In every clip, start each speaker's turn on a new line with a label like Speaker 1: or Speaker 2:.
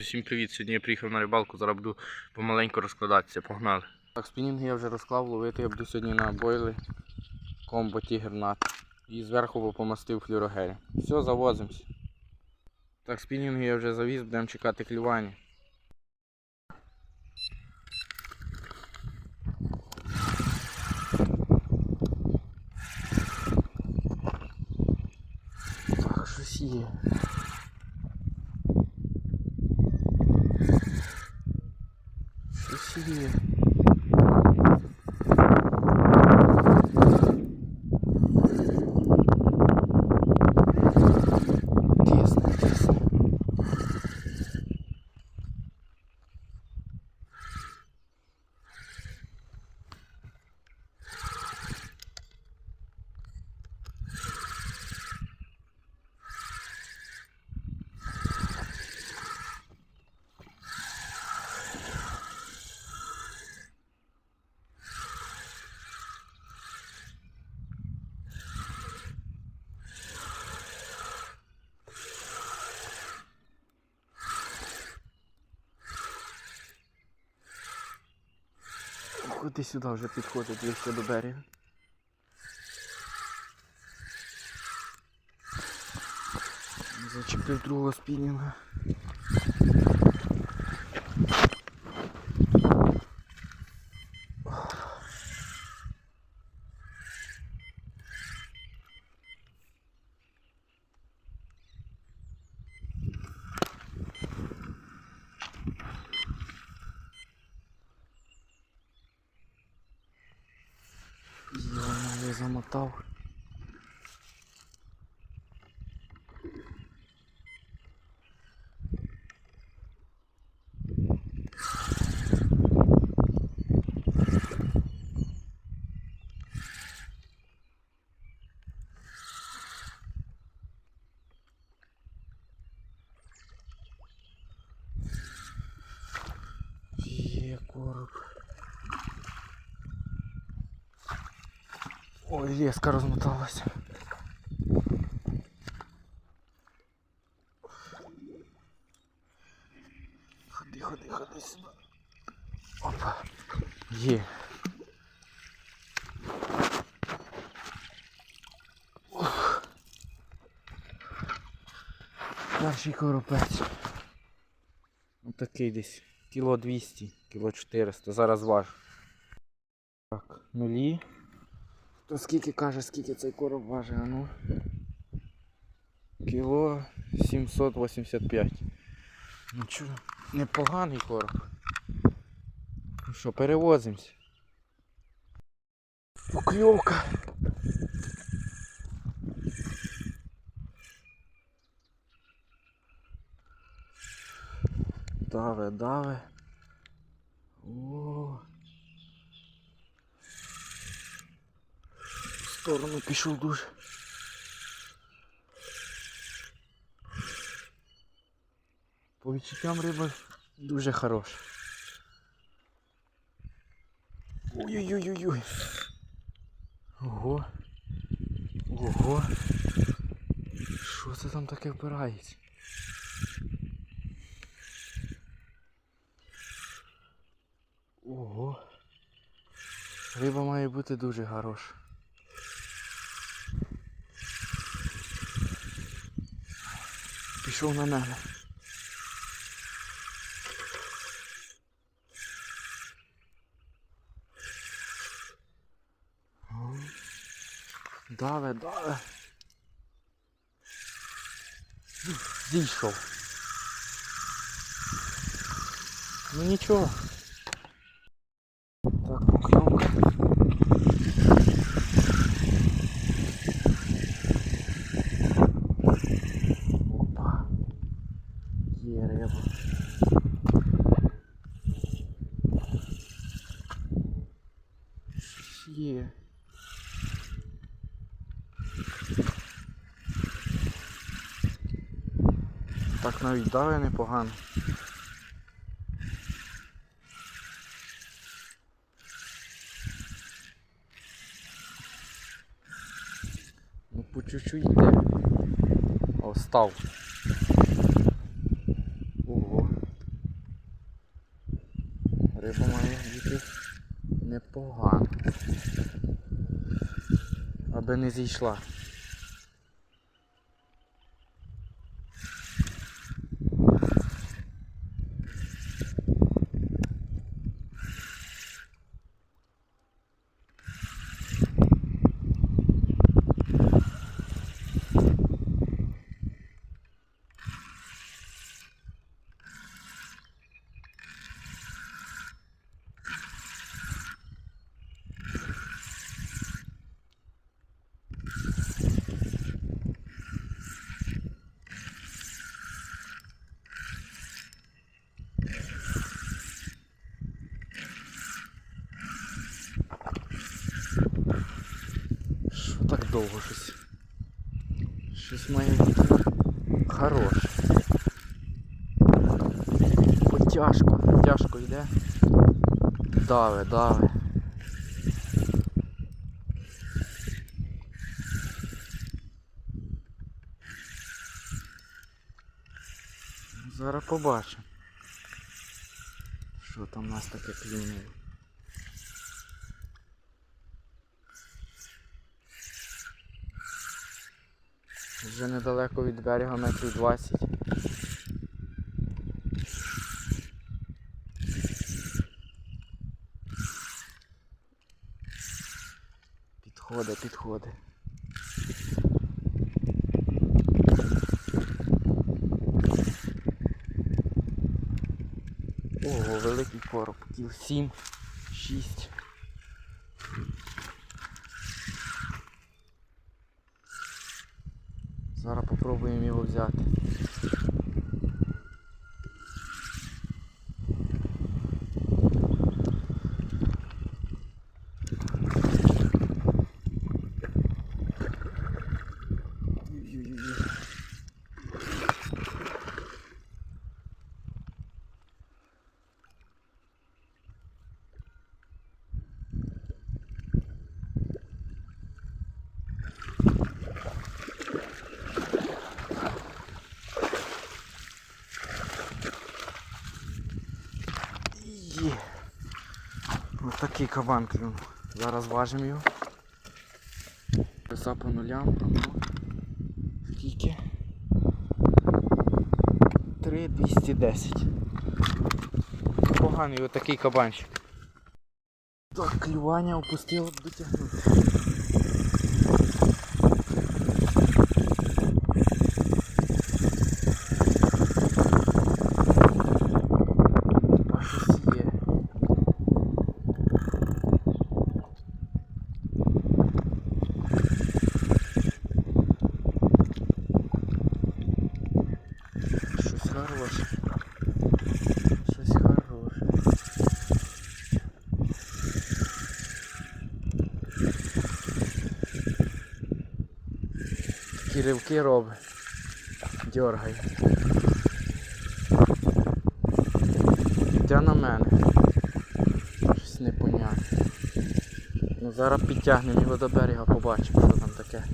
Speaker 1: Всім привіт! Сьогодні я приїхав на рибалку, зараз буду помаленьку розкладатися, погнали. Так, спінінги я вже розклав, ловити я буду сьогодні на бойли комбо Тігр Нат. І зверху помастив флюрогель. Все, завозимось. Так, спінінги я вже завіз, будемо чекати клювання. Так, щось є. Щось є. Тісно, тісно. Куди сюди вже підходить ближче до берега. Зачепив другого спінінга. Я не замотав. Є короб. Ой, леска розмоталася. Ходи, ходи, ходи сюди. Опа. Є. Ух. Перший коропець. Отакий десь. Кіло 200, кіло 400. Зараз важу. Так, нулі. То скільки каже, скільки цей короб важить, а ну? Кіло 785. Ну чого, непоганий короб. Ну що, перевозимось. Покльовка. Даве, даве. О. сторону пішов дуже. По відчуттям риба дуже хороша. Ой-ой-ой-ой. Ого. Ого. Що це там таке впирається? Ого. Риба має бути дуже хороша. Пішов на нами. Даве, даве. Зійшов. Ну нічого. Так, покльовка. Опа. Є риба. Є. Так навіть дави непогано. Ну по чуть-чуть йде. О, став. Ого. Риба має бути непогана. Аби не зійшла. Що так довго щось? Щось має хороше. Ой, тяжко, тяжко йде. Дави, дави. Зараз побачимо. Що там у нас таке клюнуло. Вже недалеко від берега метрів 20. Підходить, підходить. Ого, великий короб. Кіл 7, 6. Зараз попробуємо його взяти. Такий кабан клюнув. Зараз важимо його. Веса по нулям. Ну, Скільки? 3210. Поганий отакий кабанчик. Так, клювання опустило дотягнути. А щось є. Щось хороше. Щось хороше. Такі ривки робить. Дьоргає. Йде на мене. Щось непонятне. Ну зараз підтягнемо його до берега, побачимо, що там таке.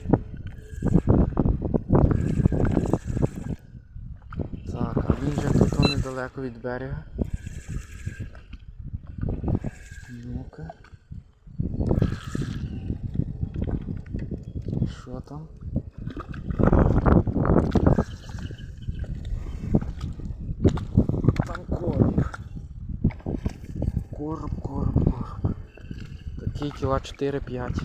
Speaker 1: Так, а він же тут недалеко від берега. Ну-ка. Що там? Там короб. Короб, короб, короб. Такий кіла 4-5.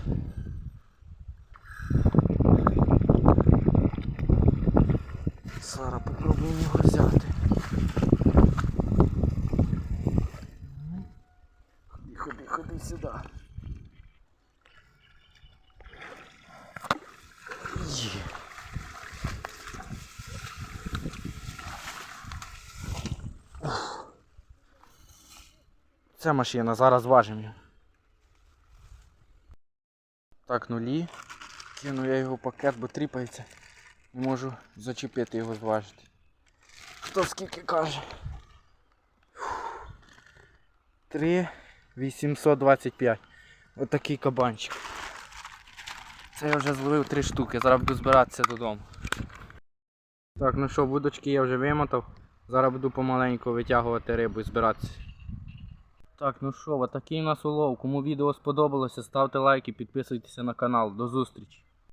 Speaker 1: Зараз попробуємо його взяти. Ходи, ходи, ходи сюди. Це машина, зараз важимо її. Так, нулі. Кину я його пакет, бо тріпається. Не можу зачепити його зважити. Хто скільки каже? 3 825. Отакий кабанчик. Це я вже зловив три штуки, зараз буду збиратися додому. Так, ну що, будочки я вже вимотав. Зараз буду помаленьку витягувати рибу і збиратися. Так, ну що, отакий у нас улов. Кому відео сподобалося, ставте лайки, підписуйтеся на канал. До зустрічі!